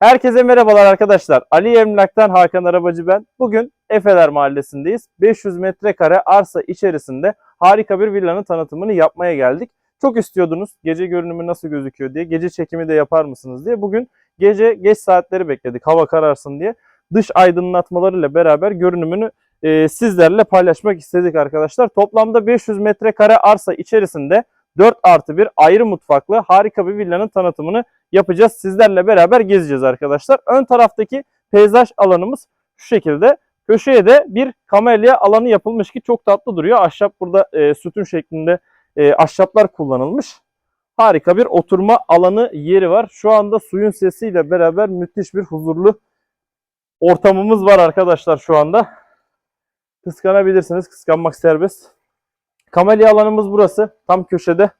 Herkese merhabalar arkadaşlar. Ali Emlak'tan Hakan Arabacı ben. Bugün Efeler Mahallesi'ndeyiz. 500 metrekare arsa içerisinde harika bir villanın tanıtımını yapmaya geldik. Çok istiyordunuz gece görünümü nasıl gözüküyor diye, gece çekimi de yapar mısınız diye. Bugün gece geç saatleri bekledik hava kararsın diye. Dış aydınlatmalarıyla beraber görünümünü e, sizlerle paylaşmak istedik arkadaşlar. Toplamda 500 metrekare arsa içerisinde 4 artı 1 ayrı mutfaklı harika bir villanın tanıtımını yapacağız. Sizlerle beraber gezeceğiz arkadaşlar. Ön taraftaki peyzaj alanımız şu şekilde. Köşeye de bir kamelya alanı yapılmış ki çok tatlı duruyor. Ahşap burada e, sütun şeklinde e, ahşaplar kullanılmış. Harika bir oturma alanı yeri var. Şu anda suyun sesiyle beraber müthiş bir huzurlu ortamımız var arkadaşlar şu anda. Kıskanabilirsiniz. Kıskanmak serbest. Kamelya alanımız burası. Tam köşede.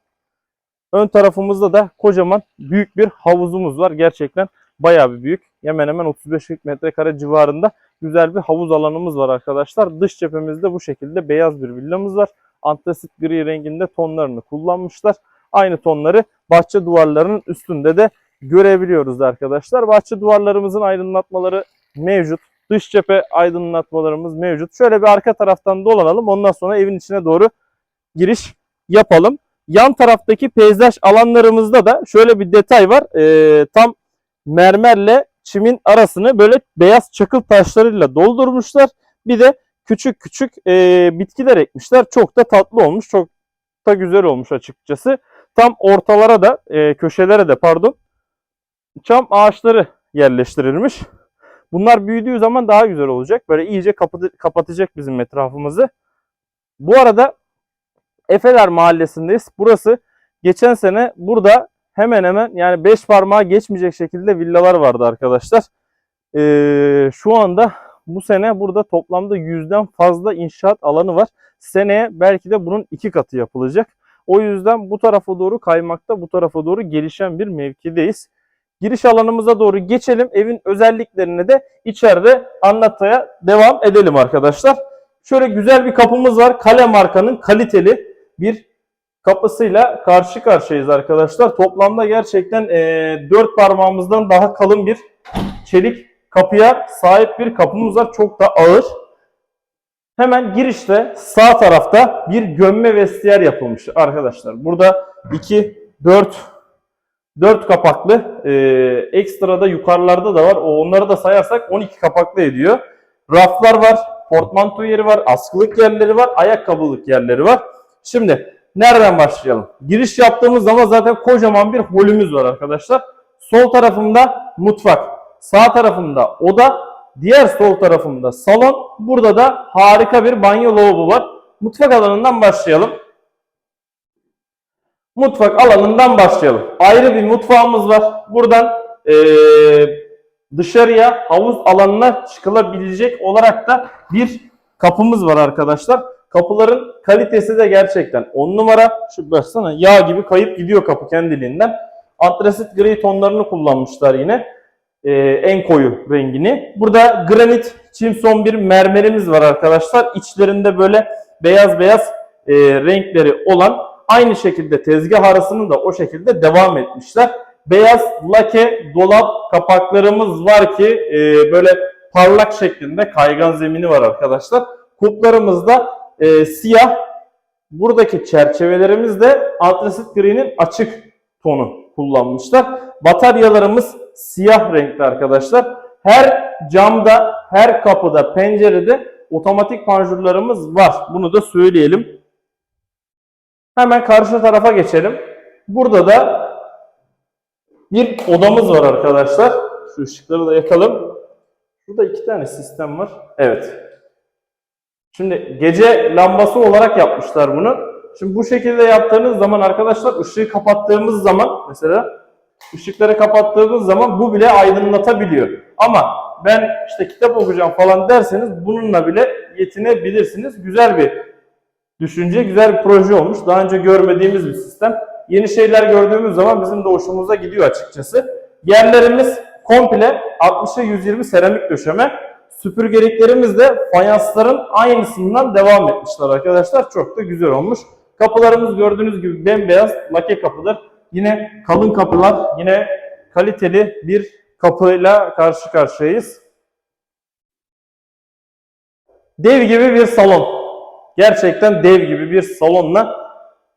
Ön tarafımızda da kocaman büyük bir havuzumuz var. Gerçekten bayağı bir büyük. Hemen hemen 35-40 metrekare civarında güzel bir havuz alanımız var arkadaşlar. Dış cephemizde bu şekilde beyaz bir villamız var. Antrasit gri renginde tonlarını kullanmışlar. Aynı tonları bahçe duvarlarının üstünde de görebiliyoruz arkadaşlar. Bahçe duvarlarımızın aydınlatmaları mevcut. Dış cephe aydınlatmalarımız mevcut. Şöyle bir arka taraftan dolanalım. Ondan sonra evin içine doğru giriş yapalım. Yan taraftaki peyzaj alanlarımızda da şöyle bir detay var. Ee, tam mermerle çimin arasını böyle beyaz çakıl taşlarıyla doldurmuşlar. Bir de küçük küçük e, bitkiler ekmişler. Çok da tatlı olmuş. Çok da güzel olmuş açıkçası. Tam ortalara da e, köşelere de pardon çam ağaçları yerleştirilmiş. Bunlar büyüdüğü zaman daha güzel olacak. Böyle iyice kapatacak bizim etrafımızı. Bu arada Efeler Mahallesi'ndeyiz. Burası geçen sene burada hemen hemen yani 5 parmağı geçmeyecek şekilde villalar vardı arkadaşlar. Ee, şu anda bu sene burada toplamda yüzden fazla inşaat alanı var. Seneye belki de bunun iki katı yapılacak. O yüzden bu tarafa doğru kaymakta, bu tarafa doğru gelişen bir mevkideyiz. Giriş alanımıza doğru geçelim. Evin özelliklerini de içeride anlatmaya devam edelim arkadaşlar. Şöyle güzel bir kapımız var. Kale markanın kaliteli bir kapısıyla karşı karşıyayız arkadaşlar. Toplamda gerçekten eee dört parmağımızdan daha kalın bir çelik kapıya sahip bir kapımız var. Çok da ağır. Hemen girişte sağ tarafta bir gömme vestiyer yapılmış arkadaşlar. Burada 2, 4, 4 kapaklı eee ekstra da yukarılarda da var. O Onları da sayarsak 12 kapaklı ediyor. Raflar var, portmanto yeri var, askılık yerleri var, ayakkabılık yerleri var. Şimdi nereden başlayalım? Giriş yaptığımız zaman zaten kocaman bir holümüz var arkadaşlar. Sol tarafımda mutfak, sağ tarafımda oda, diğer sol tarafımda salon. Burada da harika bir banyo lavabo var. Mutfak alanından başlayalım. Mutfak alanından başlayalım. Ayrı bir mutfağımız var. Buradan eee, dışarıya havuz alanına çıkılabilecek olarak da bir kapımız var arkadaşlar. Kapıların kalitesi de gerçekten 10 numara. Şu baksana yağ gibi kayıp gidiyor kapı kendiliğinden. Antrasit gri tonlarını kullanmışlar yine. Ee, en koyu rengini. Burada granit çimson bir mermerimiz var arkadaşlar. İçlerinde böyle beyaz beyaz e, renkleri olan aynı şekilde tezgah arasını da o şekilde devam etmişler. Beyaz lake dolap kapaklarımız var ki e, böyle parlak şeklinde kaygan zemini var arkadaşlar. Kuplarımızda e, siyah. Buradaki çerçevelerimiz de antrasit gri'nin açık tonu kullanmışlar. Bataryalarımız siyah renkli arkadaşlar. Her camda, her kapıda, pencerede otomatik panjurlarımız var. Bunu da söyleyelim. Hemen karşı tarafa geçelim. Burada da bir odamız var arkadaşlar. Şu ışıkları da yakalım. Burada iki tane sistem var. Evet. Şimdi gece lambası olarak yapmışlar bunu. Şimdi bu şekilde yaptığınız zaman arkadaşlar ışığı kapattığımız zaman mesela ışıkları kapattığımız zaman bu bile aydınlatabiliyor. Ama ben işte kitap okuyacağım falan derseniz bununla bile yetinebilirsiniz. Güzel bir düşünce, güzel bir proje olmuş. Daha önce görmediğimiz bir sistem. Yeni şeyler gördüğümüz zaman bizim de hoşumuza gidiyor açıkçası. Yerlerimiz komple 60'a 120 seramik döşeme. Süpürgeliklerimiz de fayansların aynısından devam etmişler arkadaşlar. Çok da güzel olmuş. Kapılarımız gördüğünüz gibi bembeyaz lake kapılar. Yine kalın kapılar, yine kaliteli bir kapıyla karşı karşıyayız. Dev gibi bir salon. Gerçekten dev gibi bir salonla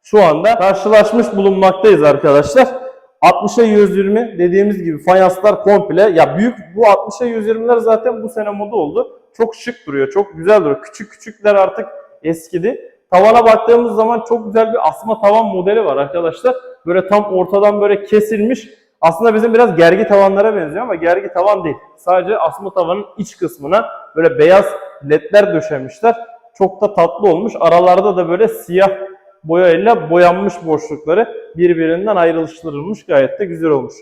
şu anda karşılaşmış bulunmaktayız arkadaşlar. 60'a 120 dediğimiz gibi fayanslar komple ya büyük bu 60'a 120'ler zaten bu sene moda oldu. Çok şık duruyor, çok güzel duruyor. Küçük küçükler artık eskidi. Tavana baktığımız zaman çok güzel bir asma tavan modeli var arkadaşlar. Böyle tam ortadan böyle kesilmiş. Aslında bizim biraz gergi tavanlara benziyor ama gergi tavan değil. Sadece asma tavanın iç kısmına böyle beyaz ledler döşemişler. Çok da tatlı olmuş. Aralarda da böyle siyah boyayla boyanmış boşlukları birbirinden ayrılıştırılmış. Gayet de güzel olmuş.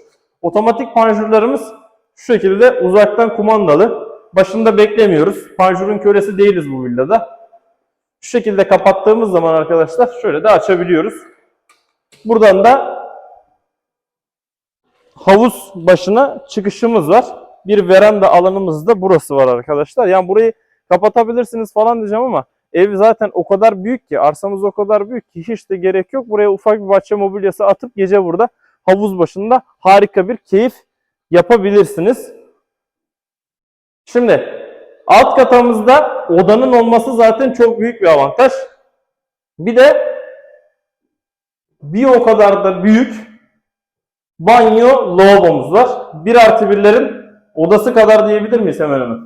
Otomatik panjurlarımız şu şekilde uzaktan kumandalı. Başında beklemiyoruz. Panjurun kölesi değiliz bu villada. Şu şekilde kapattığımız zaman arkadaşlar şöyle de açabiliyoruz. Buradan da havuz başına çıkışımız var. Bir veranda alanımız da burası var arkadaşlar. Yani burayı kapatabilirsiniz falan diyeceğim ama ev zaten o kadar büyük ki, arsamız o kadar büyük ki hiç de gerek yok. Buraya ufak bir bahçe mobilyası atıp gece burada havuz başında harika bir keyif yapabilirsiniz. Şimdi alt katımızda odanın olması zaten çok büyük bir avantaj. Bir de bir o kadar da büyük banyo lavabomuz var. 1 artı 1'lerin odası kadar diyebilir miyiz hemen hemen?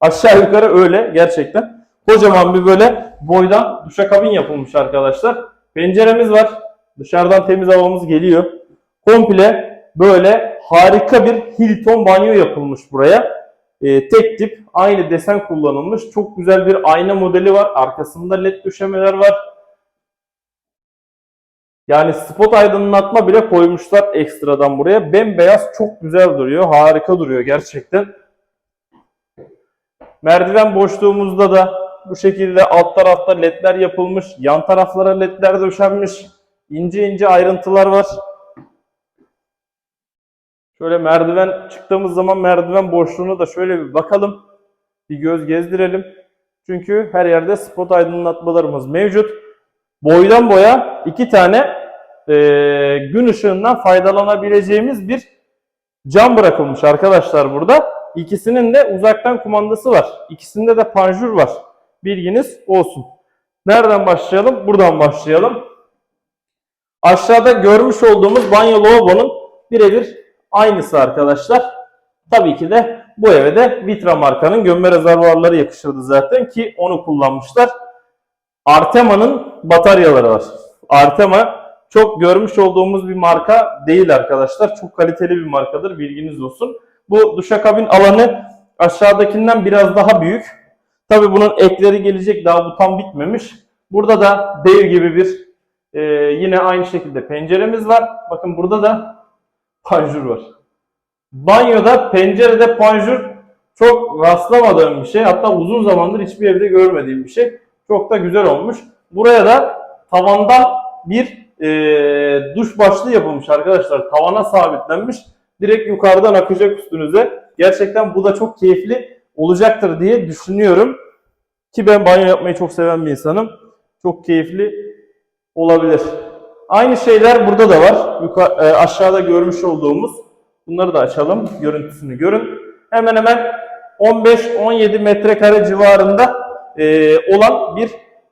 Aşağı yukarı öyle gerçekten. Kocaman bir böyle boydan duşakabin yapılmış arkadaşlar. Penceremiz var. Dışarıdan temiz havamız geliyor. Komple böyle harika bir Hilton banyo yapılmış buraya. Ee, tek tip aynı desen kullanılmış. Çok güzel bir ayna modeli var. Arkasında led döşemeler var. Yani spot aydınlatma bile koymuşlar ekstradan buraya. Bembeyaz çok güzel duruyor. Harika duruyor gerçekten. Merdiven boşluğumuzda da bu şekilde alt tarafta ledler yapılmış. Yan taraflara ledler döşenmiş. İnce ince ayrıntılar var. Şöyle merdiven çıktığımız zaman merdiven boşluğuna da şöyle bir bakalım. Bir göz gezdirelim. Çünkü her yerde spot aydınlatmalarımız mevcut. Boydan boya iki tane e, gün ışığından faydalanabileceğimiz bir cam bırakılmış arkadaşlar burada. İkisinin de uzaktan kumandası var. İkisinde de panjur var. Bilginiz olsun. Nereden başlayalım? Buradan başlayalım. Aşağıda görmüş olduğumuz banyo lavabonun birebir aynısı arkadaşlar. Tabii ki de bu eve de Vitra markanın gömme rezervuarları yakışırdı zaten ki onu kullanmışlar. Artema'nın bataryaları var. Artema çok görmüş olduğumuz bir marka değil arkadaşlar. Çok kaliteli bir markadır bilginiz olsun. Bu duşakabin alanı aşağıdakinden biraz daha büyük. Tabii bunun ekleri gelecek daha bu tam bitmemiş. Burada da dev gibi bir e, yine aynı şekilde penceremiz var. Bakın burada da panjur var. Banyoda pencerede panjur çok rastlamadığım bir şey. Hatta uzun zamandır hiçbir evde görmediğim bir şey. Çok da güzel olmuş. Buraya da tavandan bir e, duş başlığı yapılmış arkadaşlar. Tavana sabitlenmiş. Direkt yukarıdan akacak üstünüze. Gerçekten bu da çok keyifli olacaktır diye düşünüyorum. Ki ben banyo yapmayı çok seven bir insanım. Çok keyifli olabilir. Aynı şeyler burada da var. Yuka- e, aşağıda görmüş olduğumuz. Bunları da açalım. Görüntüsünü görün. Hemen hemen 15-17 metrekare civarında e, olan bir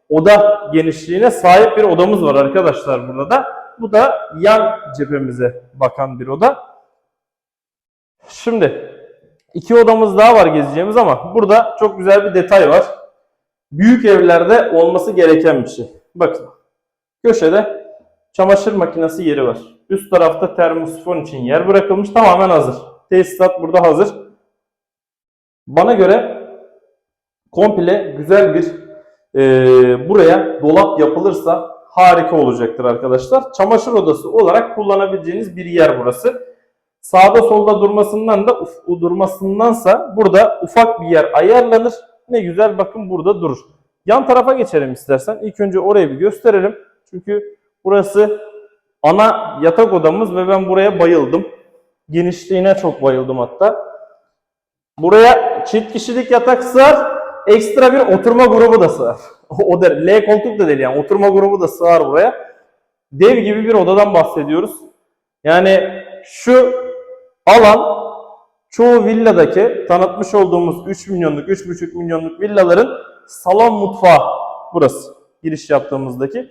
oda genişliğine sahip bir odamız var arkadaşlar burada da. Bu da yan cephemize bakan bir oda. Şimdi iki odamız daha var gezeceğimiz ama burada çok güzel bir detay var. Büyük evlerde olması gereken bir şey. Bakın köşede çamaşır makinesi yeri var. Üst tarafta termosifon için yer bırakılmış tamamen hazır. Tesisat burada hazır. Bana göre komple güzel bir e, buraya dolap yapılırsa harika olacaktır arkadaşlar. Çamaşır odası olarak kullanabileceğiniz bir yer burası. Sağda solda durmasından da uf- durmasındansa burada ufak bir yer ayarlanır. Ne güzel bakın burada durur. Yan tarafa geçelim istersen. İlk önce orayı bir gösterelim. Çünkü burası ana yatak odamız ve ben buraya bayıldım. Genişliğine çok bayıldım hatta. Buraya çift kişilik yatak sığar. Ekstra bir oturma grubu da sığar. O da L koltuk da değil yani oturma grubu da sığar buraya. Dev gibi bir odadan bahsediyoruz. Yani şu alan çoğu villadaki tanıtmış olduğumuz 3 milyonluk, 3,5 milyonluk villaların salon mutfağı burası. Giriş yaptığımızdaki.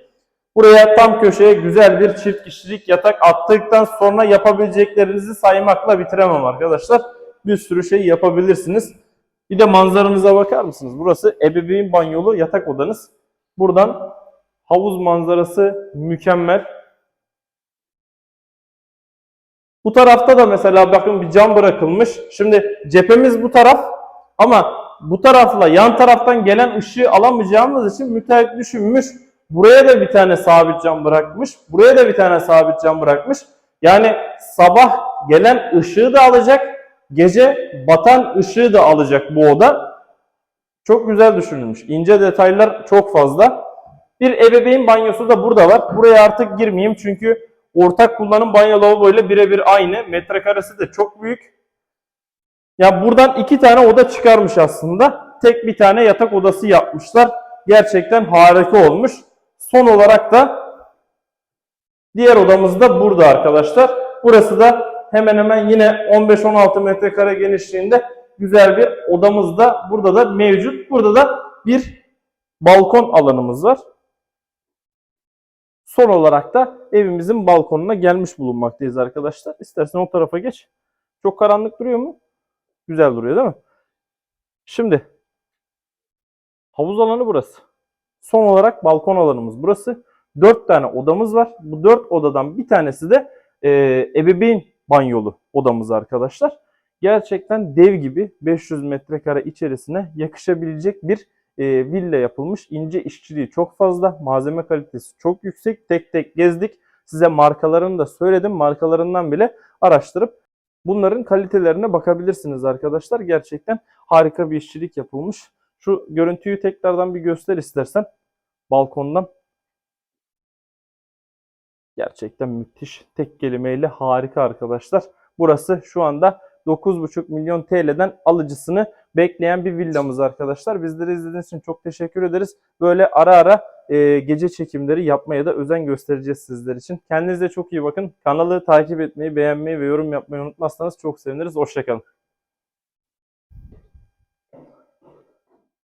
Buraya tam köşeye güzel bir çift kişilik yatak attıktan sonra yapabileceklerinizi saymakla bitiremem arkadaşlar. Bir sürü şey yapabilirsiniz. Bir de manzaranıza bakar mısınız? Burası ebeveyn banyolu yatak odanız. Buradan havuz manzarası mükemmel. Bu tarafta da mesela bakın bir cam bırakılmış. Şimdi cephemiz bu taraf ama bu tarafla yan taraftan gelen ışığı alamayacağımız için müteahhit düşünmüş. Buraya da bir tane sabit cam bırakmış. Buraya da bir tane sabit cam bırakmış. Yani sabah gelen ışığı da alacak. Gece batan ışığı da alacak bu oda. Çok güzel düşünülmüş. İnce detaylar çok fazla. Bir ebeveyn banyosu da burada var. Buraya artık girmeyeyim çünkü ortak kullanım banyo lavabo ile birebir aynı. Metrekaresi de çok büyük. Ya buradan iki tane oda çıkarmış aslında. Tek bir tane yatak odası yapmışlar. Gerçekten harika olmuş. Son olarak da diğer odamız da burada arkadaşlar. Burası da hemen hemen yine 15-16 metrekare genişliğinde güzel bir odamız da burada da mevcut. Burada da bir balkon alanımız var. Son olarak da evimizin balkonuna gelmiş bulunmaktayız arkadaşlar. İstersen o tarafa geç. Çok karanlık duruyor mu? Güzel duruyor değil mi? Şimdi havuz alanı burası. Son olarak balkon alanımız burası. 4 tane odamız var. Bu 4 odadan bir tanesi de e, ebeveyn banyolu odamız arkadaşlar. Gerçekten dev gibi 500 metrekare içerisine yakışabilecek bir e, villa yapılmış. İnce işçiliği çok fazla. Malzeme kalitesi çok yüksek. Tek tek gezdik. Size markalarını da söyledim. Markalarından bile araştırıp bunların kalitelerine bakabilirsiniz arkadaşlar. Gerçekten harika bir işçilik yapılmış. Şu görüntüyü tekrardan bir göster istersen. Balkondan. Gerçekten müthiş. Tek kelimeyle harika arkadaşlar. Burası şu anda 9,5 milyon TL'den alıcısını bekleyen bir villamız arkadaşlar. Bizleri izlediğiniz için çok teşekkür ederiz. Böyle ara ara e, gece çekimleri yapmaya da özen göstereceğiz sizler için. Kendinize çok iyi bakın. Kanalı takip etmeyi, beğenmeyi ve yorum yapmayı unutmazsanız çok seviniriz. Hoşçakalın.